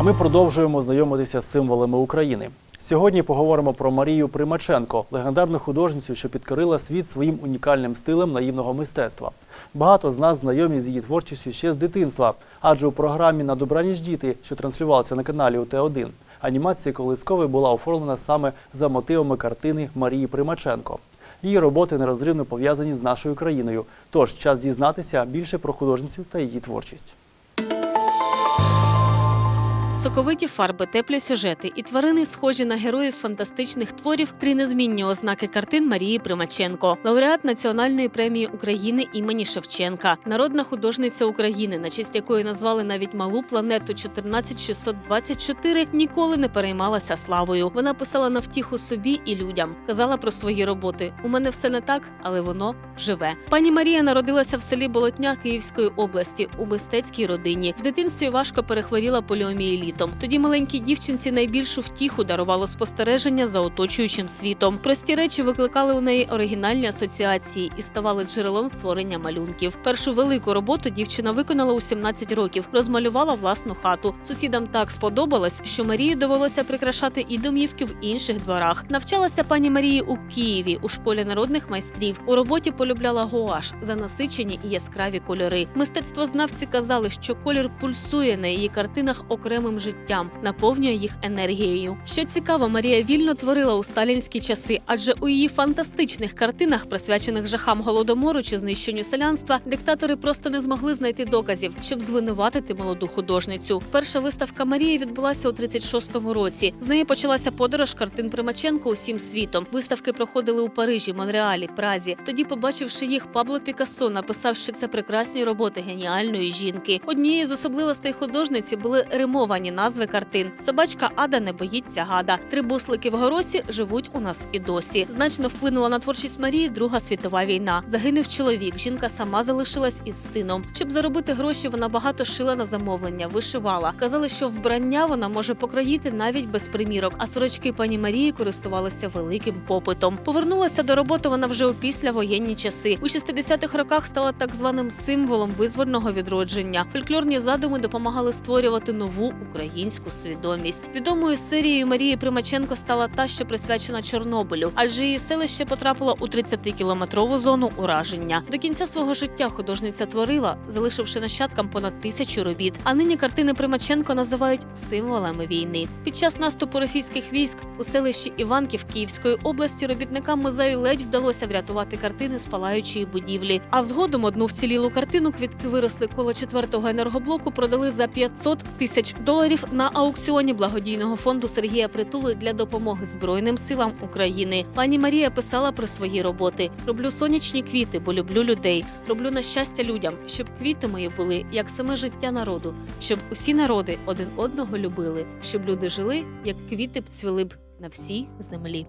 А ми продовжуємо знайомитися з символами України. Сьогодні поговоримо про Марію Примаченко, легендарну художницю, що підкорила світ своїм унікальним стилем наївного мистецтва. Багато з нас знайомі з її творчістю ще з дитинства, адже у програмі на добраніч діти, що транслювалася на каналі УТ1, анімація Колискової була оформлена саме за мотивами картини Марії Примаченко. Її роботи нерозривно пов'язані з нашою країною. Тож час дізнатися більше про художницю та її творчість. Соковиті фарби, теплі сюжети і тварини, схожі на героїв фантастичних творів, три незмінні ознаки картин Марії Примаченко, лауреат Національної премії України імені Шевченка, народна художниця України, на честь якої назвали навіть малу планету 14624, ніколи не переймалася славою. Вона писала на втіху собі і людям, казала про свої роботи. У мене все не так, але воно живе. Пані Марія народилася в селі Болотня Київської області у мистецькій родині. В дитинстві важко перехворіла поліомієлітом. Тоді маленькій дівчинці найбільшу втіху дарувало спостереження за оточуючим світом. Прості речі викликали у неї оригінальні асоціації і ставали джерелом створення малюнків. Першу велику роботу дівчина виконала у 17 років, розмалювала власну хату. Сусідам так сподобалось, що Марії довелося прикрашати і домівки в інших дворах. Навчалася пані Марії у Києві у школі народних майстрів. У роботі полюбляла гуаш за насичені і яскраві кольори. Мистецтвознавці казали, що колір пульсує на її картинах окремим життям, наповнює їх енергією. Що цікаво, Марія вільно творила у сталінські часи, адже у її фантастичних картинах, присвячених жахам голодомору чи знищенню селянства, диктатори просто не змогли знайти доказів, щоб звинуватити молоду художницю. Перша виставка Марії відбулася у 36-му році. З неї почалася подорож картин Примаченко усім світом. Виставки проходили у Парижі, Монреалі, Празі. Тоді, побачивши їх, Пабло Пікассо написав, що це прекрасні роботи геніальної жінки. Однією з особливостей художниці були римовані назви картин. Собачка Ада не боїться гада. Три буслики в горосі живуть у нас і досі. Значно вплинула на творчість Марії Друга світова війна. Загинув чоловік. Жінка сама залишилась із сином. Щоб заробити гроші, вона багато шила на замовлення, вишивала. Казали, що вбрання вона може покроїти навіть без примірок. А сорочки пані Марії користувалися великим попитом. Повернулася до роботи вона вже у післявоєнні часи. У 60-х роках стала так званим символом визвольного відродження. Фольклорні задуми допомагали створювати нову українську свідомість. Відомою серією Марії Примаченко стала та, що присвячена Чорнобилю, адже її селище потрапило у 30-кілометрову зону ураження. До кінця свого життя художниця творила, залишивши нащадкам понад тисячу робіт. А нині картини Примаченко називають символами війни. Під час наступу російських військ у селищі Іванків Київської області робітникам музею ледь вдалося врятувати картини з палаючої будівлі. А згодом одну вцілілу картину квітки виросли коло четвертого енергоблоку продали за 500 тисяч доларів на аукціоні благодійного фонду Сергія Притули для допомоги Збройним силам України. Пані Марія писала про свої роботи: роблю сонячні квіти, бо люблю людей. Роблю на щастя людям, щоб квіти мої були як саме життя народу, щоб усі народи один одного любили, щоб люди жили, як квіти б цвіли б на всій землі.